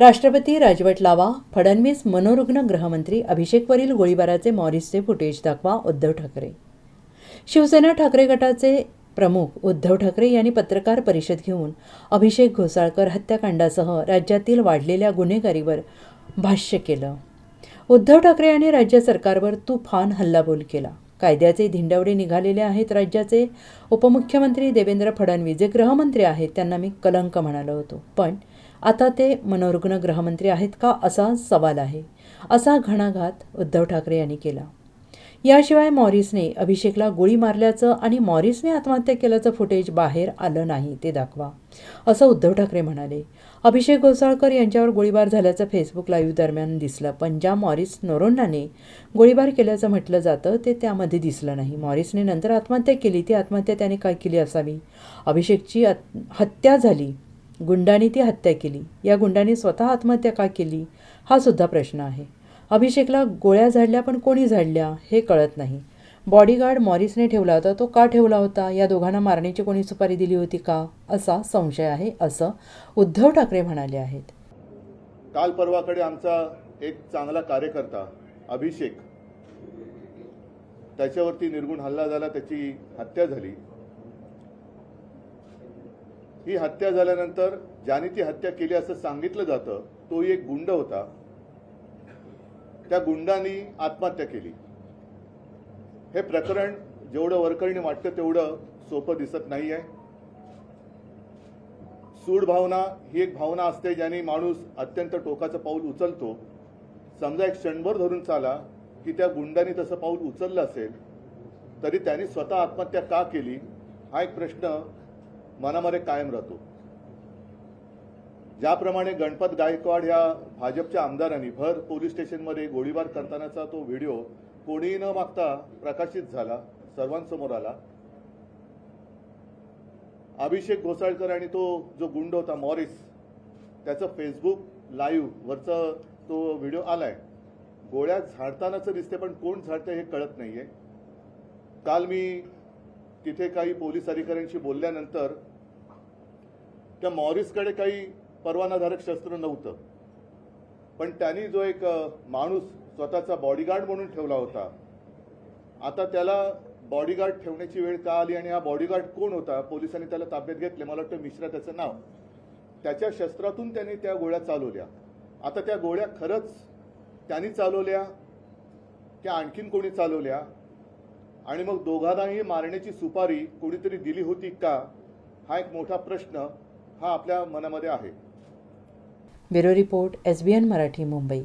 राष्ट्रपती राजवट लावा फडणवीस मनोरुग्ण गृहमंत्री अभिषेकवरील गोळीबाराचे मॉरिसचे फुटेज दाखवा उद्धव ठाकरे. शिवसेना ठाकरे गटाचे प्रमुख उद्धव ठाकरे यांनी पत्रकार परिषद घेऊन अभिषेक घोसाळकर हत्याकांडासह राज्यातील वाढलेल्या गुन्हेगारीवर भाष्य केलं. उद्धव ठाकरे यांनी राज्य सरकारवर तुफान हल्लाबोल केला. कायद्याचे धिंडवडे निघालेले आहेत राज्याचे उपमुख्यमंत्री देवेंद्र फडणवीस जे गृहमंत्री आहेत त्यांना मी कलंक म्हणालो होतो. पण आता ते मनोरुग्ण गृहमंत्री आहेत का असा सवाल आहे असा घणाघात उद्धव ठाकरे यांनी केला. याशिवाय मॉरिसने अभिषेकला गोळी मारल्याचं आणि मॉरिसने आत्महत्या केल्याचं फुटेज बाहेर आलं नाही ते दाखवा असं उद्धव ठाकरे म्हणाले. अभिषेक घोसाळकर यांच्यावर गोळीबार झाल्याचं फेसबुक लाईव्ह दरम्यान दिसलं. पण ज्या मॉरिस नोरोन्नाने गोळीबार केल्याचं म्हटलं जातं ते त्यामध्ये दिसलं नाही. मॉरिसने नंतर आत्महत्या केली. ती आत्महत्या त्याने काय केली असावी? अभिषेकची हत्या झाली. गुंडांनी ती हत्या केली. या गुंडांनी स्वतः आत्महत्या का केली? हा सुद्धा प्रश्न आहे. अभिषेकला गोळ्या झाडल्या पण कोणी झाडल्या हे कळत नाही. बॉडीगार्ड मॉरिसने ठेवला होता. तो का ठेवला होता? या दोघांना मारण्याची कोणी सुपारी दिली होती का? असा संशय आहे असं उद्धव ठाकरे म्हणाले आहेत. काल परवाकडे आमचा एक चांगला कार्यकर्ता अभिषेक त्याच्यावरती निर्गुण हल्ला झाला त्याची हत्या झाली. ही हत्या झाल्यानंतर ज्याने ती हत्या केली असं सांगितलं जातं तोही एक गुंड होता. त्या गुंडांनी आत्महत्या केली. हे प्रकरण जेवढं वरकरणी वाटतं तेवढं सोपं दिसत नाही आहे सूड भावना ही एक भावना असते ज्याने माणूस अत्यंत टोकाचं पाऊल उचलतो. समजा एक क्षणभर धरून चाला की त्या गुंडाने तसं पाऊल उचललं असेल तरी त्यांनी स्वतः आत्महत्या का केली? हा एक प्रश्न मनामध्ये कायम राहतो. ज्याप्रमाणे गणपत गायकवाड या भाजपच्या आमदारांनी भर पोलीस स्टेशनमध्ये गोळीबार करतानाचा तो व्हिडिओ कोणीही न मागता प्रकाशित झाला सर्वांसमोर आला. अभिषेक घोसाळकर आणि तो जो गुंड होता मॉरिस त्याचं फेसबुक लाईव्ह वरचं तो व्हिडिओ आलाय. गोळ्या झाडतानाचं दिसते पण कोण झाडतं हे कळत नाहीये. काल मी तिथे काही पोलीस अधिकाऱ्यांशी बोलल्यानंतर त्या मॉरिसकडे काही परवानाधारक शस्त्र नव्हतं. पण त्यांनी जो एक माणूस स्वतःचा बॉडीगार्ड म्हणून ठेवला होता. आता त्याला बॉडीगार्ड ठेवण्याची वेळ का आली आणि हा बॉडीगार्ड कोण होता? पोलिसांनी त्याला ताब्यात घेतले. मला वाटतं मिश्रा त्याचं नाव. त्याच्या शस्त्रातून त्यांनी त्या गोळ्या चालवल्या. आता त्या गोळ्या खरंच त्यांनी चालवल्या? त्या आणखीन कोणी चालवल्या? आणि मग दोघांनाही मारण्याची सुपारी कोणीतरी दिली होती का? हा एक मोठा प्रश्न हा आपल्या मनामध्ये आहे. Bureau report S B N Marathi Mumbai.